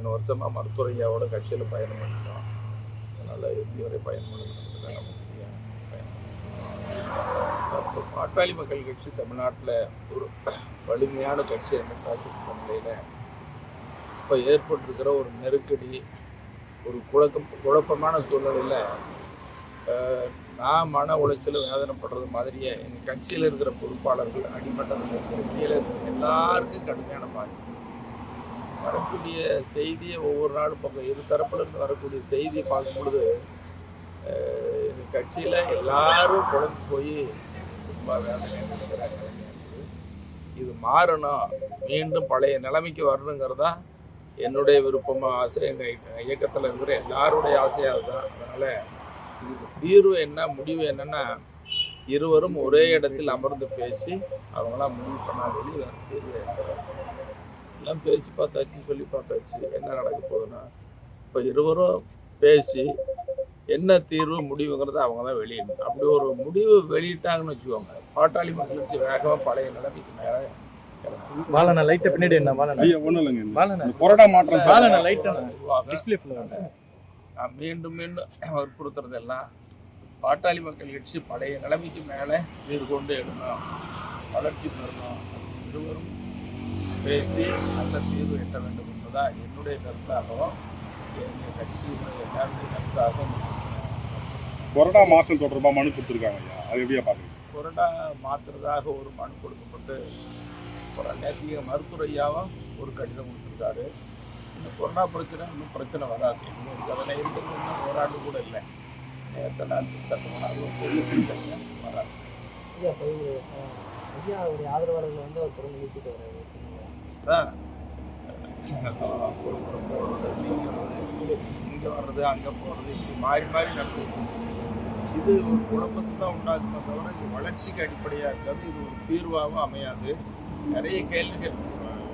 இத்தனை வருஷமாக மருத்துவரையாவோட கட்சியில் பயணம் பண்ணிட்டோம். அதனால் இறுதி பயணம் பண்ணணுங்கிறது நம்ம பயணம் அப்போ பாட்டாளி மக்கள் கட்சி தமிழ்நாட்டில் ஒரு வலிமையான கட்சி என்று பேசப்பட்ட நிலையில் இப்போ ஏற்பட்டிருக்கிற ஒரு நெருக்கடி ஒரு குழக்கம் குழப்பமான சூழ்நிலையில் நான் மன உளைச்சல் வேதனைப்படுறது மாதிரியே எங்கள் கட்சியில் இருக்கிற பொறுப்பாளர்கள் அடிமட்டத்தில் இருக்கிற கீழே இருக்கிற எல்லாருக்கும் கடுமையான பாதிப்பு. வரக்கூடிய செய்தியை ஒவ்வொரு நாளும் பக்கம் இரு தரப்புலேருந்து வரக்கூடிய செய்தியை பார்க்கும்பொழுது எங்கள் கட்சியில் எல்லாரும் குழம்பு போய் ரொம்ப இருக்கிறாங்க இது மாறணும். மீண்டும் பழைய நிலைமைக்கு வரணுங்கிறதா என்னுடைய விருப்பமாக ஆசை. எங்கள் இயக்கத்தில் இருக்கிற எல்லாருடைய ஆசையாக அதுதான். அதனால் இதுக்கு தீர்வு என்ன முடிவு என்னென்னா இருவரும் ஒரே இடத்தில் அமர்ந்து பேசி அவங்களாம் முடிவு பண்ணாத வெளியே வேறு தீர்வு ஏற்படாது. எல்லாம் பேசி பார்த்தாச்சு சொல்லி பார்த்தாச்சு என்ன நடக்க போகுதுன்னா இப்போ இருவரும் பேசி என்ன தீர்வு முடிவுங்கிறத அவங்க தான் வெளியிடணும். அப்படி ஒரு முடிவு வெளியிட்டாங்கன்னு வச்சுக்கோங்க பாட்டாளி மக்களுக்கு வேகமாக பழைய நிலைமைக்கு மேலே வாழண்ணா லைட்டை பின்னாடி என்ன வாழண்ணா? ஐயா ஒண்ணும் இல்லைங்க. இந்த கொரோனா மாற்றம் லைட்டா நான் மீண்டும் மீண்டும் வற்புறுத்துறதெல்லாம் பாட்டாளி மக்கள் கட்சி பழைய நிலைமைக்கு மேலே கொண்டு எழுணும் வளர்ச்சி பெறணும். இருவரும் பேசி நல்ல தீர்வு எட்ட வேண்டும் என்பதா என்னுடைய கருத்தாகவும் எங்கள் கட்சியினுடைய எல்லாருடைய கருத்தாகவும் கொரோனா மாற்றம் தொடர்பா மனு கொடுத்துருக்காங்க ஐயா அது எப்படியா பாக்குறீங்க கொரோனா மாற்றுறதாக ஒரு மனு கொடுக்கப்பட்டு அப்புறம் நேற்று மருத்துவர் ஐயாவும் ஒரு கடிதம் கொடுத்துருக்காரு. இந்த கொரோனா பிரச்சனை இன்னும் பிரச்சனை வராது. இன்னும் ஒரு கவலை இருக்கிறது இன்னும் ஓராண்டு கூட இல்லை. நேற்று நான் சட்டமான அது ஒரு பெரிய பிரச்சனை வராது. ஐயா ஆதரவாளர்கள் வந்து அவர் தொடர்ந்து நிறுத்திட்டு வர்றாரு. இங்கே வர்றது அங்கே போகிறது இப்படி மாறி மாறி நடக்குது இது ஒரு குழப்பத்தை தான் உண்டாக்குமே தவிர இது வளர்ச்சிக்கு அடிப்படையாக இருக்காது. இது ஒரு தீர்வாகவும் அமையாது. நிறைய கேள்விகள்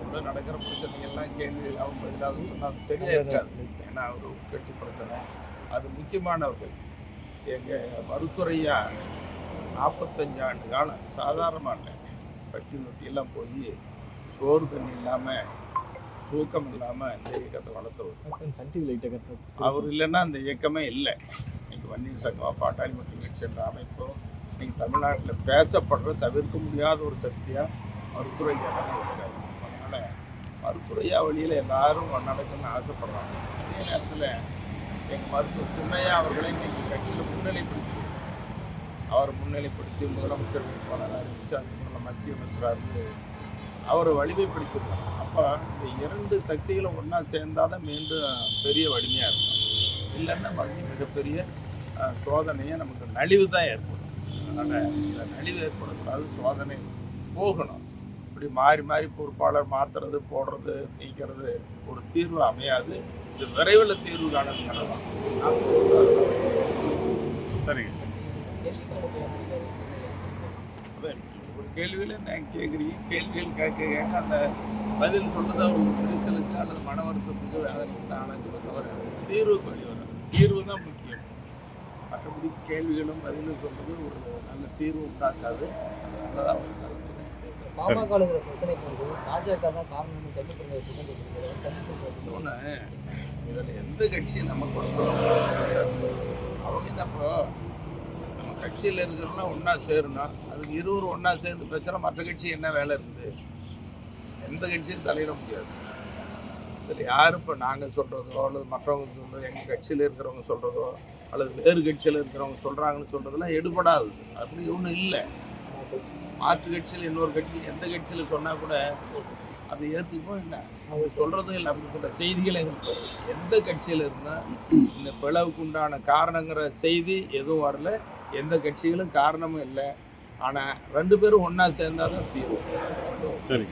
உள்ள நடக்கிற பிரச்சனைகள்லாம் கேள்வி அவங்க பதிலாக சொன்னால் சரியாக இருக்காது. ஏன்னா ஒரு உட்கட்சி பிரச்சனை. அது முக்கியமானவர்கள். எங்கள் மருத்துவரையா நாற்பத்தஞ்சு ஆண்டு காலம் சாதாரணமான பட்டி தொட்டியெல்லாம் போய் சோறு தண்ணி இல்லாமல் தூக்கம் இல்லாமல் இந்த இயக்கத்தை கட்ட அவர் இல்லைன்னா அந்த இயக்கமே இல்லை. இன்னைக்கு வன்னியர் சங்கம் பாட்டாளி மக்கள் கட்சி என்ற அமைப்போ இன்னைக்கு தமிழ்நாட்டில் பேசப்படுற தவிர்க்க முடியாத ஒரு சக்தியாக மருத்துவரையாக இருக்காரு. அதனால் மருத்துவரையா வழியில் எல்லாரும் நடக்கணும்னு ஆசைப்படுறாங்க. அதே நேரத்தில் எங்கள் மருத்துவர் சின்னையா அவர்களை இன்னைக்கு கட்சியில் முன்னிலைப்படுத்தி அவர் முன்னிலைப்படுத்தி முதலமைச்சர் வேட்பாளராக அறிவிச்சு அதுக்கு மத்திய அமைச்சராக இருந்து அவரை வலிமைப்படுத்திருக்காங்க அப்போ இந்த இரண்டு சக்திகளும் ஒன்றா சேர்ந்தால் தான் மீண்டும் பெரிய வலிமையாக இருக்கும். இல்லைன்னா மறுபடியும் மிகப்பெரிய சோதனையை நமக்கு நலிவு தான் ஏற்படும். அதனால் இந்த நலிவு ஏற்படக்கூடாது சோதனை போகணும். இப்படி மாறி மாறி பொறுப்பாளர் மாற்றுறது போடுறது நீக்கிறது ஒரு தீர்வு அமையாது. இது விரைவில் தீர்வு காணணுங்கிறது சரிங்க. ஒரு கேள்வியில் நான் கேட்குறீங்க கேள்விகள் கேட்க கேட்க அந்த பதில் சொல்றது ஒரு விரிசலுக்கு அல்லது மன வருத்தத்துக்கு வேதனைக்கு தான் ஆனது தவிர தீர்வுக்கு வழி வரும். தீர்வு தான் முக்கியம். மற்றபடி கேள்விகளும் பதிலும் சொல்றது ஒரு நல்ல தீர்வு உண்டாக்காது. அதனால தான் அவர் கருத்து பாமக வந்து பாஜக தான் காரணம் இன்னொன்று இதில் எந்த கட்சி நம்ம கொடுக்குறோம்? அவங்க என்ன கட்சியில் இருக்கிறவங்க ஒன்றா சேரணும் அதுக்கு இருவரும் ஒன்றா சேர்ந்து பிரச்சனை மற்ற கட்சி என்ன வேலை இருக்குது? எந்த கட்சியும் தலையிட முடியாது. இதில் யார் இப்போ நாங்கள் சொல்கிறதோ அல்லது மற்றவங்க சொல்கிறதோ எங்கள் கட்சியில் இருக்கிறவங்க சொல்கிறதோ அல்லது வேறு கட்சியில் இருக்கிறவங்க சொல்கிறாங்கன்னு சொல்கிறதெல்லாம் எடுபடாது. அப்படி ஒன்றும் இல்லை. மாற்று கட்சியில் இன்னொரு கட்சியில் எந்த கட்சியில் சொன்னால் கூட அதை ஏற்றுப்போம் என்ன? அவங்க இல்லை அப்படிப்பட்ட செய்திகள் எங்களுக்கு. எந்த கட்சியில் இருந்தால் இந்த பிளவுக்கு உண்டான காரணங்கிற செய்தி எதுவும் வரல எந்த கட்சிகளும் காரணமும் இல்லை. ஆனால் ரெண்டு பேரும் ஒன்றா சேர்ந்தாதான் தீர்வு. சரி.